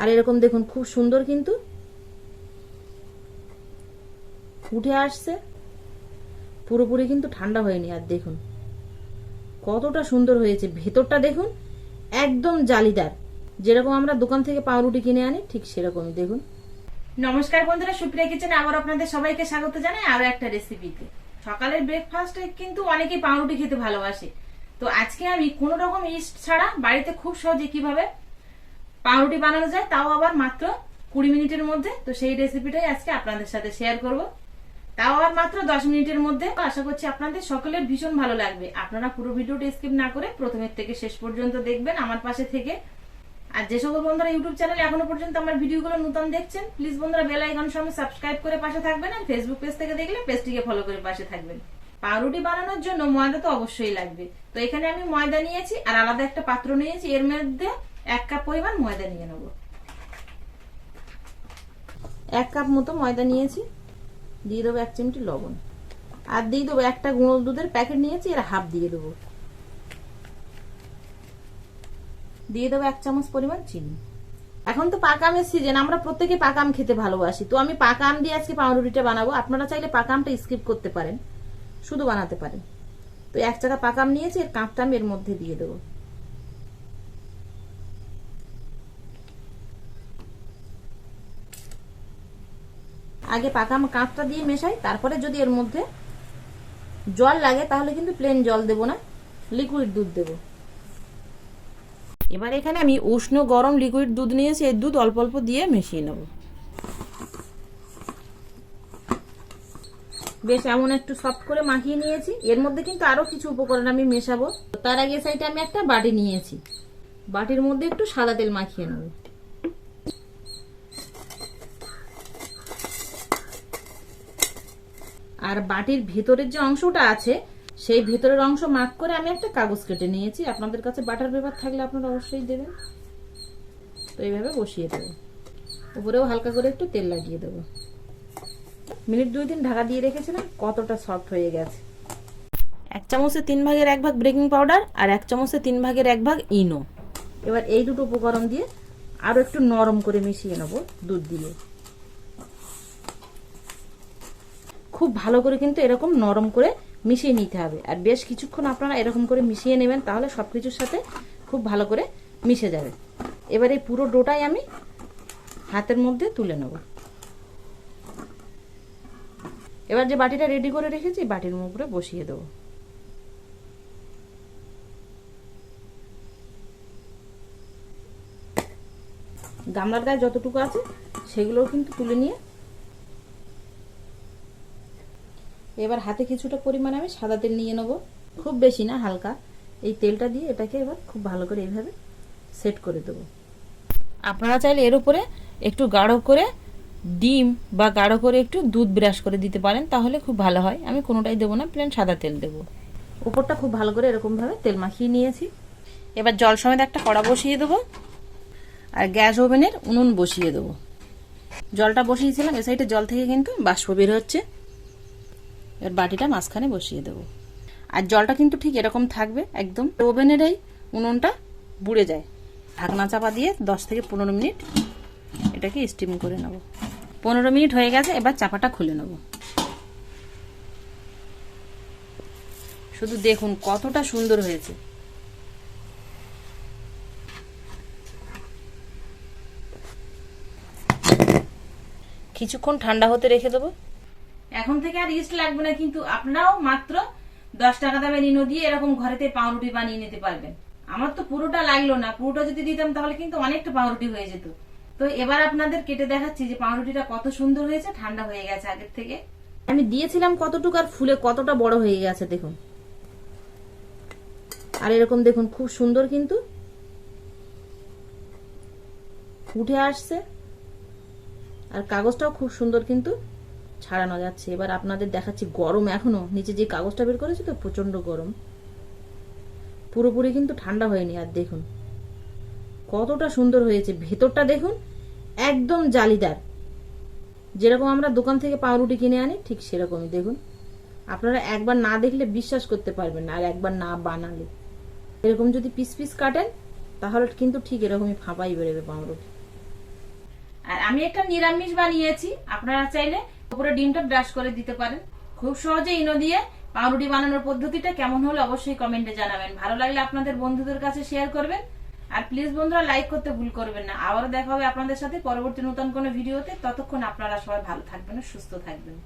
আর এরকম দেখুন, খুব সুন্দর কিন্তু। উঠে আসছে। পুরোপুরি কিন্তু ঠান্ডা হয়নি, আর দেখুন, কতটা সুন্দর হয়েছে। ভেতরটা দেখুন, একদম জালিদার। যেরকম আমরা দোকান থেকে পাউরুটি কিনে আনি, ঠিক সেরকমই দেখুন। নমস্কার বন্ধুরা, সুপ্রিয়া কিচেনে আবার আপনাদের সবাইকে স্বাগত জানাই আরও একটা রেসিপিতে সকালের ব্রেকফাস্টে কিন্তু অনেকেই পাউরুটি খেতে ভালোবাসে। তো আজকে আমি কোন রকম ইস্ট ছাড়া বাড়িতে খুব সহজে কীভাবে পাউরুটি বানানো যায়, তাও আবার মাত্র কুড়ি মিনিটের মধ্যে। তো সেই রেসিপিটাই আজকে আপনাদের সাথে শেয়ার করব। তাও আবার মাত্র দশ মিনিটের মধ্যে। আশা করছি আপনাদের সকলের ভীষণ ভালো লাগবে। আপনারা পুরো ভিডিওটা স্কিপ না করে প্রথমের থেকে শেষ পর্যন্ত দেখবেন আমার পাশে থেকে। আর যে সকল বন্ধুরা ইউটিউব চ্যানেলে এখনও পর্যন্ত আমার ভিডিওগুলো নতুন দেখছেন প্লিজ বন্ধুরা বেল আইকন সঙ্গে সাবস্ক্রাইব করে পাশে থাকবেন আর ফেসবুক পেজ থেকে দেখলে পেজটিকে ফলো করে পাশে থাকবেন। পাউরুটি বানানোর জন্য ময়দা তো অবশ্যই লাগবে। তো এখানে আমি ময়দা নিয়েছি আর আলাদা একটা পাত্র নিয়েছি। এর মধ্যে এক কাপ পরিমাণ ময়দা নিয়ে নেব। এক কাপ মতো ময়দা নিয়েছি, দিয়ে দেবো এক চিমটি লবণ। আর দিয়ে দেবো একটা গুঁড়ো দুধের প্যাকেট নিয়েছি, এর হাফ দিয়ে দেবো। দিয়ে দেবো এক চামচ পরিমাণ চিনি। এখন তো পাকামের সিজন আমরা প্রত্যেকে পাকাম খেতে ভালোবাসি। তো আমি পাকাম দিয়ে আজকে পাউরুটিটা বানাবো। আপনারা চাইলে পাকামটা স্কিপ করতে পারেন, শুধু বানাতে পারেন। তো এক চাকা পাকাম নিয়েছি, এর কাঁপটা আমি এর মধ্যে দিয়ে দেবো। আগে পাকাম কাঁচটা দিয়ে মেশাই, তারপরে যদি এর মধ্যে জল লাগে, তাহলে কিন্তু প্লেন জল দেব না লিকুইড দুধ দেব। এবার এখানে আমি উষ্ণ গরম লিকুইড দুধ নিয়েছি, এই দুধ অল্প অল্প দিয়ে মিশিয়ে নেব। বেশ, এমন একটু সফট করে মাখিয়ে নিয়েছি। এর মধ্যে কিন্তু আরও কিছু উপকরণ আমি মেশাবো। তার আগে সাইডে আমি একটা বাটি নিয়েছি। বাটির মধ্যে একটু সাদা তেল মাখিয়ে নেব। আর বাটির ভেতরের যে অংশটা আছে, সেই ভেতরের অংশ মাক করে আমি একটা কাগজ কেটে নিয়েছি। আপনাদের কাছে বাটার পেপার থাকলে আপনারা অবশ্যই দেবেন। তো এইভাবে বসিয়ে দেবো। উপরেও হালকা করে একটু তেল লাগিয়ে দেবো। মিনিট দুই দিন ঢাকা দিয়ে রেখেছিলাম, কতটা সফট হয়ে গেছে। এক চামচে তিন ভাগের এক ভাগ বেকিং পাউডার আর এক চামচে তিন ভাগের এক ভাগ ইনো এবার এই দুটো উপকরণ দিয়ে আরও একটু নরম করে মিশিয়ে নেব দুধ দিয়ে খুব ভালো করে কিন্তু এরকম নরম করে মিশিয়ে নিতে হবে। আর বেশ কিছুক্ষণ আপনারা এরকম করে মিশিয়ে নেবেন, তাহলে সব কিছুর সাথে খুব ভালো করে মিশে যাবে। এবার এই পুরো ডোটাই আমি হাতের মধ্যে তুলে নেব। এবার যে বাটিটা রেডি করে রেখেছি, বাটির উপরে বসিয়ে দেবো। গামলার গায়ে যতটুকু আছে, সেগুলোও কিন্তু তুলে নিয়ে এবার হাতে কিছুটা পরিমাণ আমি সাদা তেল নিয়ে নেব। খুব বেশি না, হালকা। এই তেলটা দিয়ে এটাকে এবার খুব ভালো করে এইভাবে সেট করে দেবো। আপনারা চাইলে এর উপরে একটু গাঢ় করে ডিম বা গাঢ় করে একটু দুধ ব্রাশ করে দিতে পারেন, তাহলে খুব ভালো হয়। আমি কোনোটাই দেবো না, প্লেন সাদা তেল দেবো। উপরটা খুব ভালো করে এরকমভাবে তেল মাখিয়ে নিয়েছি। এবার জল সমেত একটা কড়া বসিয়ে দেবো আর গ্যাস ওভেনের উনুন বসিয়ে দেবো। জলটা বসিয়েছিলাম, এ সাইডে জল থেকে কিন্তু বাষ্প বের হচ্ছে। এর বাটিটা মাঝখানে বসিয়ে দেবো। আর জলটা কিন্তু ঠিক এরকম থাকবে, একদম। ওভেনের এই উনুনটা বুড়ে যায়। ঢাকনা চাপা দিয়ে দশ থেকে পনেরো মিনিট এটাকে স্টিম করে নেব। পনেরো মিনিট হয়ে গেছে, এবার চাপাটা খুলে নেব। শুধু দেখুন কতটা সুন্দর হয়েছে। কিছুক্ষণ ঠান্ডা হতে রেখে দেবো। এখন থেকে আর ইস্ট লাগবে না, কিন্তু আপনারাও মাত্র দশ টাকা দামে নিনো দিয়ে এরকম ঘরেতে পাউরুটি বানিয়ে নিতে পারবেন। আমার তো পুরোটা লাগল না, পুরোটা যদি দিতাম তাহলে কিন্তু অনেকটা পাউরুটি হয়ে যেত। তো এবার আপনাদের কেটে দেখাচ্ছি যে পাউরুটিটা কত সুন্দর হয়েছে, ঠান্ডা হয়ে গেছে আগের থেকে। আমি দিয়েছিলাম কতটুকু আর ফুলে কতটা বড় হয়ে গেছে, দেখুন। আর এরকম দেখুন, খুব সুন্দর কিন্তু। উঠে আসছে। আর কাগজটাও খুব সুন্দর কিন্তু। ছাড়ানো যাচ্ছে। এবার আপনাদের দেখাচ্ছি গরম এখনও। নিচে যে কাগজটা বের করেছে তো প্রচণ্ড গরম। পুরোপুরি কিন্তু ঠান্ডা হয়নি, আর দেখুন। কতটা সুন্দর হয়েছে। ভেতরটা দেখুন, একদম জালিদার। যেরকম আমরা দোকান থেকে পাউরুটি কিনে আনি, ঠিক সেরকমই। দেখুন, আপনারা একবার না দেখলে বিশ্বাস করতে পারবেন না, আর একবার না বানালে। এরকম যদি পিস পিস কাটেন, তাহলে কিন্তু ঠিক এরকমই ফাঁপাই বেরোবে পাউরুটি। আর আমি একটা নিরামিষ বানিয়েছি। আপনারা চাইলে উপরে ডিমটা ব্রাশ করে দিতে পারেন। খুব সহজে ইনো দিয়ে পাউরুটি বানানোর পদ্ধতিটা কেমন হলো অবশ্যই কমেন্টে জানাবেন। ভালো লাগলে আপনাদের বন্ধুদের কাছে শেয়ার করবেন। আর প্লিজ বন্ধুরা লাইক করতে ভুল করবেন না। আবারও দেখা হবে আপনাদের সাথে পরবর্তী নতুন কোনো ভিডিওতে ততক্ষণ আপনারা সবাই ভালো থাকবেন সুস্থ থাকবেন।